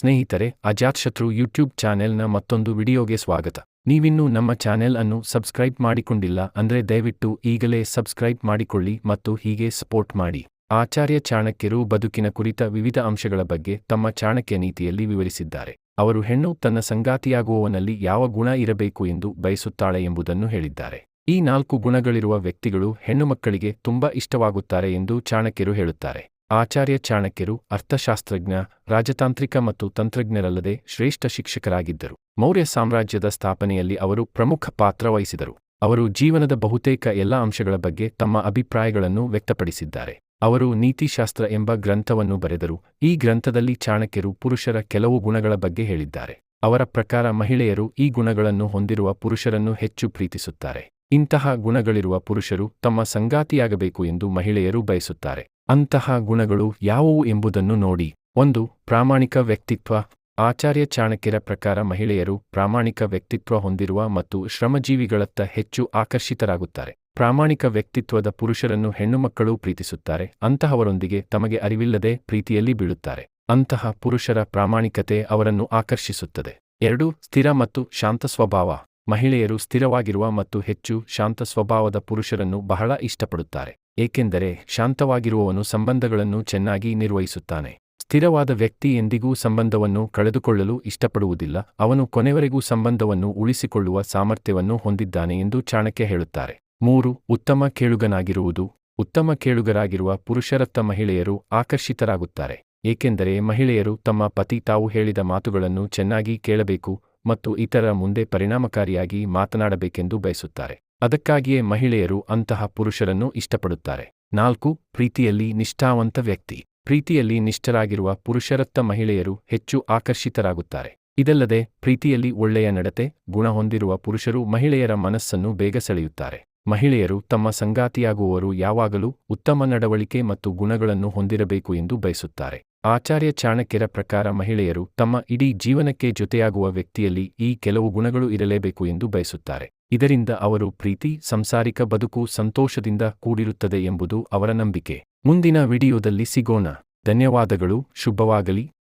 ಸ್ನೇಹಿತರೆ ಅಜಾತ್ಶತ್ರು ಯೂಟ್ಯೂಬ್ ಚಾನೆಲ್ನ ಮತ್ತೊಂದು ವಿಡಿಯೋಗೆ ಸ್ವಾಗತ. ನೀವಿನ್ನೂ ನಮ್ಮ ಚಾನೆಲ್ ಅನ್ನು ಸಬ್ಸ್ಕ್ರೈಬ್ ಮಾಡಿಕೊಂಡಿಲ್ಲ ಅಂದ್ರೆ ದಯವಿಟ್ಟು ಈಗಲೇ ಸಬ್ಸ್ಕ್ರೈಬ್ ಮಾಡಿಕೊಳ್ಳಿ ಮತ್ತು ಹೀಗೆ ಸಪೋರ್ಟ್ ಮಾಡಿ. ಆಚಾರ್ಯ ಚಾಣಕ್ಯರು ಬದುಕಿನ ಕುರಿತ ವಿವಿಧ ಅಂಶಗಳ ಬಗ್ಗೆ ತಮ್ಮ ಚಾಣಕ್ಯ ನೀತಿಯಲ್ಲಿ ವಿವರಿಸಿದ್ದಾರೆ. ಅವರು ಹೆಣ್ಣು ತನ್ನ ಸಂಗಾತಿಯಾಗುವವನಲ್ಲಿ ಯಾವ ಗುಣ ಇರಬೇಕು ಎಂದು ಬಯಸುತ್ತಾಳೆ ಎಂಬುದನ್ನು ಹೇಳಿದ್ದಾರೆ. ಈ ನಾಲ್ಕು ಗುಣಗಳಿರುವ ವ್ಯಕ್ತಿಗಳು ಹೆಣ್ಣುಮಕ್ಕಳಿಗೆ ತುಂಬಾ ಇಷ್ಟವಾಗುತ್ತಾರೆ ಎಂದು ಚಾಣಕ್ಯರು ಹೇಳುತ್ತಾರೆ. ಆಚಾರ್ಯ ಚಾಣಕ್ಯರು ಅರ್ಥಶಾಸ್ತ್ರಜ್ಞ, ರಾಜತಾಂತ್ರಿಕ ಮತ್ತು ತಂತ್ರಜ್ಞರಲ್ಲದೆ ಶ್ರೇಷ್ಠ ಶಿಕ್ಷಕರಾಗಿದ್ದರು. ಮೌರ್ಯ ಸಾಮ್ರಾಜ್ಯದ ಸ್ಥಾಪನೆಯಲ್ಲಿ ಅವರು ಪ್ರಮುಖ ಪಾತ್ರ ವಹಿಸಿದರು. ಅವರು ಜೀವನದ ಬಹುತೇಕ ಎಲ್ಲ ಅಂಶಗಳ ಬಗ್ಗೆ ತಮ್ಮ ಅಭಿಪ್ರಾಯಗಳನ್ನು ವ್ಯಕ್ತಪಡಿಸಿದ್ದಾರೆ. ಅವರು ನೀತಿಶಾಸ್ತ್ರ ಎಂಬ ಗ್ರಂಥವನ್ನು ಬರೆದರು. ಈ ಗ್ರಂಥದಲ್ಲಿ ಚಾಣಕ್ಯರು ಪುರುಷರ ಕೆಲವು ಗುಣಗಳ ಬಗ್ಗೆ ಹೇಳಿದ್ದಾರೆ. ಅವರ ಪ್ರಕಾರ ಮಹಿಳೆಯರು ಈ ಗುಣಗಳನ್ನು ಹೊಂದಿರುವ ಪುರುಷರನ್ನು ಹೆಚ್ಚು ಪ್ರೀತಿಸುತ್ತಾರೆ. ಇಂತಹ ಗುಣಗಳಿರುವ ಪುರುಷರು ತಮ್ಮ ಸಂಗಾತಿಯಾಗಬೇಕು ಎಂದು ಮಹಿಳೆಯರು ಬಯಸುತ್ತಾರೆ. ಅಂತಹ ಗುಣಗಳು ಯಾವುವು ಎಂಬುದನ್ನು ನೋಡಿ. ಒಂದು, ಪ್ರಾಮಾಣಿಕ ವ್ಯಕ್ತಿತ್ವ. ಆಚಾರ್ಯ ಚಾಣಕ್ಯರ ಪ್ರಕಾರ ಮಹಿಳೆಯರು ಪ್ರಾಮಾಣಿಕ ವ್ಯಕ್ತಿತ್ವ ಹೊಂದಿರುವ ಮತ್ತು ಶ್ರಮಜೀವಿಗಳತ್ತ ಹೆಚ್ಚು ಆಕರ್ಷಿತರಾಗುತ್ತಾರೆ. ಪ್ರಾಮಾಣಿಕ ವ್ಯಕ್ತಿತ್ವದ ಪುರುಷರನ್ನು ಹೆಣ್ಣುಮಕ್ಕಳು ಪ್ರೀತಿಸುತ್ತಾರೆ. ಅಂತಹವರೊಂದಿಗೆ ತಮಗೆ ಅರಿವಿಲ್ಲದೆ ಪ್ರೀತಿಯಲ್ಲಿ ಬೀಳುತ್ತಾರೆ. ಅಂತಹ ಪುರುಷರ ಪ್ರಾಮಾಣಿಕತೆ ಅವರನ್ನು ಆಕರ್ಷಿಸುತ್ತದೆ. ಎರಡು, ಸ್ಥಿರ ಮತ್ತು ಶಾಂತ ಸ್ವಭಾವ. ಮಹಿಳೆಯರು ಸ್ಥಿರವಾಗಿರುವ ಮತ್ತು ಹೆಚ್ಚು ಶಾಂತ ಸ್ವಭಾವದ ಪುರುಷರನ್ನು ಬಹಳ ಇಷ್ಟಪಡುತ್ತಾರೆ, ಏಕೆಂದರೆ ಶಾಂತವಾಗಿರುವವನು ಸಂಬಂಧಗಳನ್ನು ಚೆನ್ನಾಗಿ ನಿರ್ವಹಿಸುತ್ತಾನೆ. ಸ್ಥಿರವಾದ ವ್ಯಕ್ತಿ ಎಂದಿಗೂ ಸಂಬಂಧವನ್ನು ಕಳೆದುಕೊಳ್ಳಲು ಇಷ್ಟಪಡುವುದಿಲ್ಲ, ಅವನು ಕೊನೆವರೆಗೂ ಸಂಬಂಧವನ್ನು ಉಳಿಸಿಕೊಳ್ಳುವ ಸಾಮರ್ಥ್ಯವನ್ನು ಹೊಂದಿದ್ದಾನೆ ಎಂದು ಚಾಣಕ್ಯ ಹೇಳುತ್ತಾರೆ. ಮೂರು, ಉತ್ತಮ ಕೇಳುಗನಾಗಿರುವುದು. ಉತ್ತಮ ಕೇಳುಗರಾಗಿರುವ ಪುರುಷರತ್ತ ಮಹಿಳೆಯರು ಆಕರ್ಷಿತರಾಗುತ್ತಾರೆ, ಏಕೆಂದರೆ ಮಹಿಳೆಯರು ತಮ್ಮ ಪತಿ ತಾವು ಹೇಳಿದ ಮಾತುಗಳನ್ನು ಚೆನ್ನಾಗಿ ಕೇಳಬೇಕು ಮತ್ತು ಇತರ ಮುಂದೆ ಪರಿಣಾಮಕಾರಿಯಾಗಿ ಮಾತನಾಡಬೇಕೆಂದು ಬಯಸುತ್ತಾರೆ. ಅದಕ್ಕಾಗಿಯೇ ಮಹಿಳೆಯರು ಅಂತಹ ಪುರುಷರನ್ನು ಇಷ್ಟಪಡುತ್ತಾರೆ. ನಾಲ್ಕು, ಪ್ರೀತಿಯಲ್ಲಿ ನಿಷ್ಠಾವಂತ ವ್ಯಕ್ತಿ. ಪ್ರೀತಿಯಲ್ಲಿ ನಿಷ್ಠರಾಗಿರುವ ಪುರುಷರತ್ತ ಮಹಿಳೆಯರು ಹೆಚ್ಚು ಆಕರ್ಷಿತರಾಗುತ್ತಾರೆ. ಇದಲ್ಲದೆ, ಪ್ರೀತಿಯಲ್ಲಿ ಒಳ್ಳೆಯ ನಡತೆ, ಗುಣ ಹೊಂದಿರುವ ಪುರುಷರು ಮಹಿಳೆಯರ ಮನಸ್ಸನ್ನು ಬೇಗ ಸೆಳೆಯುತ್ತಾರೆ. ಮಹಿಳೆಯರು ತಮ್ಮ ಸಂಗಾತಿಯಾಗುವವರು ಯಾವಾಗಲೂ ಉತ್ತಮ ನಡವಳಿಕೆ ಮತ್ತು ಗುಣಗಳನ್ನು ಹೊಂದಿರಬೇಕು ಎಂದು ಬಯಸುತ್ತಾರೆ. ಆಚಾರ್ಯ ಚಾಣಕ್ಯರ ಪ್ರಕಾರ ಮಹಿಳೆಯರು ತಮ್ಮ ಇಡೀ ಜೀವನಕ್ಕೆ ಜೊತೆಯಾಗುವ ವ್ಯಕ್ತಿಯಲ್ಲಿ ಈ ಕೆಲವು ಗುಣಗಳು ಇರಲೇಬೇಕು ಎಂದು ಬಯಸುತ್ತಾರೆ. ಇದರಿಂದ ಅವರು ಪ್ರೀತಿ, ಸಂಸಾರಿಕ ಬದುಕು ಸಂತೋಷದಿಂದ ಕೂಡಿರುತ್ತದೆ ಎಂಬುದು ಅವರ ನಂಬಿಕೆ. ಮುಂದಿನ ವಿಡಿಯೋದಲ್ಲಿ ಸಿಗೋಣ. ಧನ್ಯವಾದಗಳು, ಶುಭವಾಗಲಿ.